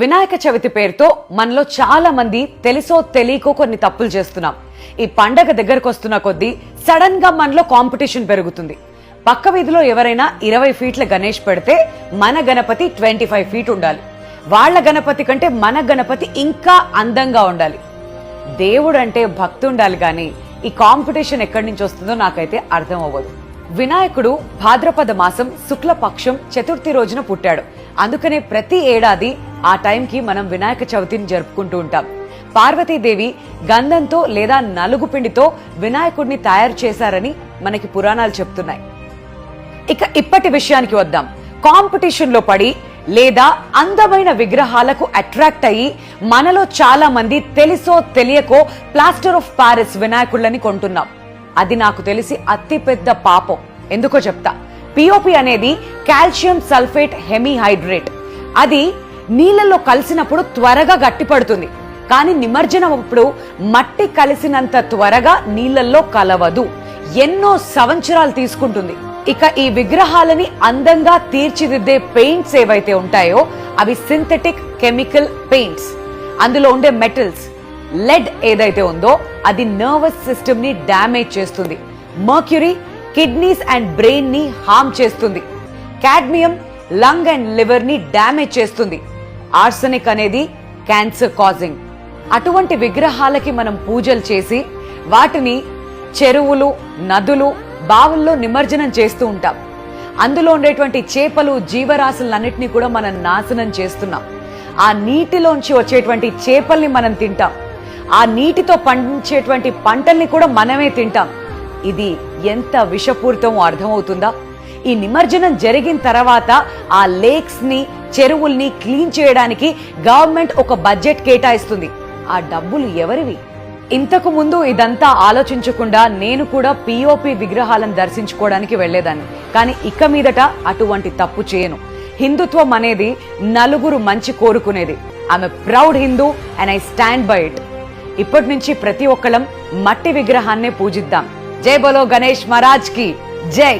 వినాయక చవితి పేరుతో మనలో చాలా మంది తెలుసో తెలియకో కొన్ని తప్పులు చేస్తున్నాం. ఈ పండగ దగ్గరకు వస్తున్న కొద్దీ సడన్గా మనలో కాంపిటీషన్ పెరుగుతుంది. పక్క వీధిలో ఎవరైనా ఇరవై ఫీట్ల గణేష్ పెడితే మన గణపతి ట్వంటీ ఫైవ్ ఫీట్ ఉండాలి. వాళ్ళ గణపతి కంటే మన గణపతి ఇంకా అందంగా ఉండాలి. దేవుడు అంటే భక్తి ఉండాలి కానీ ఈ కాంపిటీషన్ ఎక్కడి నుంచి వస్తుందో నాకైతే అర్థం అవ్వదు. వినాయకుడు భాద్రపద మాసం శుక్లపక్షం చతుర్థి రోజున పుట్టాడు. అందుకనే ప్రతి ఏడాది ఆ టైంకి మనం వినాయక చవితిని జరుపుకుంటూ ఉంటాం. పార్వతీదేవి గంధంతో లేదా నలుగు పిండితో వినాయకుడిని తయారు చేశారని మనకి పురాణాలు చెప్తున్నాయి. ఇక ఇప్పటి విషయానికి వద్దాం. కాంపిటీషన్లో పడి లేదా అందమైన విగ్రహాలకు అట్రాక్ట్ అయ్యి మనలో చాలా మంది తెలుసో తెలియకో ప్లాస్టర్ ఆఫ్ ప్యారిస్ వినాయకుళ్ళని కొంటున్నాం. అది నాకు తెలిసి అతిపెద్ద పాపం. ఎందుకో చెప్తా. పిఓపి అనేది కాల్షియం సల్ఫేట్ హెమీహైడ్రేట్. అది నీళ్ళలో కలిసినప్పుడు త్వరగా గట్టిపడుతుంది కానీ నిమజ్జనం అప్పుడు మట్టి కలిసినంత త్వరగా నీళ్ళల్లో కలవదు. ఎన్నో సంవత్సరాలు తీసుకుంటుంది. ఇక ఈ విగ్రహాలని అందంగా తీర్చిదిద్దే పెయింట్స్ ఏవైతే ఉంటాయో అవి సింథటిక్ కెమికల్ పెయింట్స్. అందులో ఉండే మెటల్స్. లెడ్ ఏదైతే ఉందో అది నర్వస్ సిస్టమ్ని డ్యామేజ్ చేస్తుంది. మర్క్యూరీ కిడ్నీస్ అండ్ బ్రెయిన్ని హామ్ చేస్తుంది. కాడ్మియం లంగ్ అండ్ లివర్ని డ్యామేజ్ చేస్తుంది. ఆర్సనిక్ అనేది క్యాన్సర్ కాజింగ్ అటువంటి విగ్రహాలకి మనం పూజలు చేసి వాటిని చెరువులు నదులు బావుల్లో నిమజ్జనం చేస్తూ ఉంటాం. అందులో ఉండేటువంటి చేపలు జీవరాశులన్నింటినీ కూడా మనం నాశనం చేస్తున్నాం. ఆ నీటిలోంచి వచ్చేటువంటి చేపల్ని మనం తింటాం. ఆ నీటితో పండించేటువంటి పంటల్ని కూడా మనమే తింటాం. ఇది ఎంత విషపూరితమో అర్థమవుతుందా? ఈ నిమజ్జనం జరిగిన తర్వాత ఆ లేక్స్ని చెరువుల్ని క్లీన్ చేయడానికి గవర్నమెంట్ ఒక బడ్జెట్ కేటాయిస్తుంది. ఆ డబ్బులు ఎవరివి? ఇంతకు ముందు ఇదంతా ఆలోచించకుండా నేను కూడా పిఓపి విగ్రహాలను దర్శించుకోవడానికి వెళ్ళేదాన్ని కానీ ఇక మీదట అటువంటి తప్పు చేయను. హిందుత్వం అనేది నలుగురు మంచి కోరుకునేది. ఆమె proud Hindu and I stand by it ఇప్పటి నుంచి ప్రతి ఒక్కళ్ళం మట్టి విగ్రహాన్నే పూజిద్దాం. జై బోలో గణేష్ మహారాజ్కి. జై.